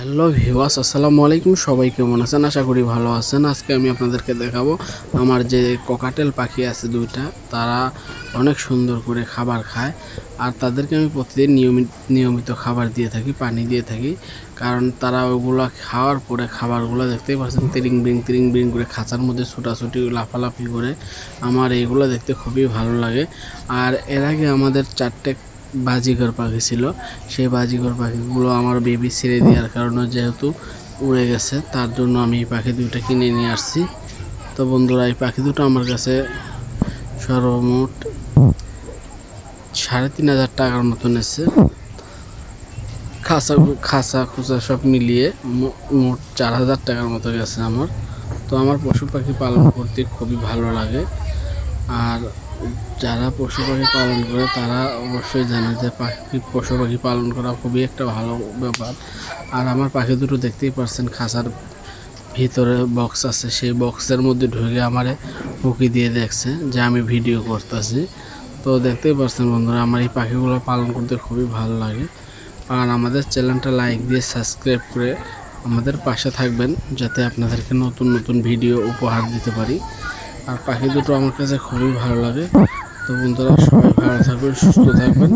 Hello ভিওয়াস আসসালামু আলাইকুম। সবাই কেমন আছেন? আশা করি ভালো আছেন। আজকে আমি আপনাদেরকে দেখাবো আমার যে ককাটেল পাখি আছে দুইটা, তারা অনেক সুন্দর করে খাবার খায় আর তাদেরকে আমি প্রতিদিন নিয়মিত নিয়মিত খাবার দিয়ে থাকি, পানি দিয়ে থাকি। কারণ তারা ওগুলো খাওয়ার পরে খাবারগুলো দেখতেই পাচ্ছেন, তিরিং বিরিং তিরিং বিরিং করে খাঁচার মধ্যে ছোটাছুটি, লাফালাফি করে। আমার এইগুলো দেখতে খুবই ভালো লাগে। আর এর আগে আমাদের চারটে বাজিঘর পাখি ছিল। সেই বাজিঘর পাখিগুলো আমার বেবি ছেড়ে দেওয়ার কারণে যেহেতু উড়ে গেছে, তার জন্য আমি এই পাখি দুটো কিনে নিয়ে আসছি। তো বন্ধুরা, এই পাখি দুটো আমার কাছে সর্বমোট সাড়ে তিন হাজার টাকার মতন এসছে। খাসা খাসা খুচা সব মিলিয়ে মোট চার হাজার টাকার মতো গেছে আমার। তো আমার পশু পাখি পালন করতে খুবই ভালো লাগে। আর যারা পশু পাখি পালন করে, তারা অবশ্যই জানে যে পাখি, পশু পাখি পালন করা খুবই একটা ভালো ব্যাপার। আর আমার পাখি দুটো দেখতেই পারছেন, খাঁচার ভিতরে বক্স আছে। সেই বক্সের মধ্যে ঢুকে আমারে উকি দিয়ে দেখছে যে আমি ভিডিও করতেছি। তো দেখতেই পারছেন বন্ধুরা, আমার এই পাখিগুলো পালন করতে খুবই ভালো লাগে। আর আমাদের চ্যানেলটা লাইক দিয়ে সাবস্ক্রাইব করে আমাদের পাশে থাকবেন, যাতে আপনাদেরকে নতুন নতুন ভিডিও উপহার দিতে পারি। আর পাখি দুটো আমার কাছে খুবই ভালো লাগে। তো বন্ধুরা, সবাই ভালো থাকবেন, সুস্থ থাকবেন।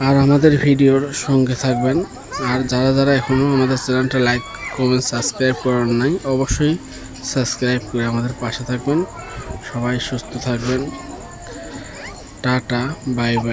আর আমাদের ভিডিওর সঙ্গে থাকবেন। আর যারা যারা এখনও আমাদের চ্যানেলটা লাইক, কমেন্ট, সাবস্ক্রাইব করার নাই, অবশ্যই সাবস্ক্রাইব করে আমাদের পাশে থাকবেন। সবাই সুস্থ থাকবেন। Tata, bye bye.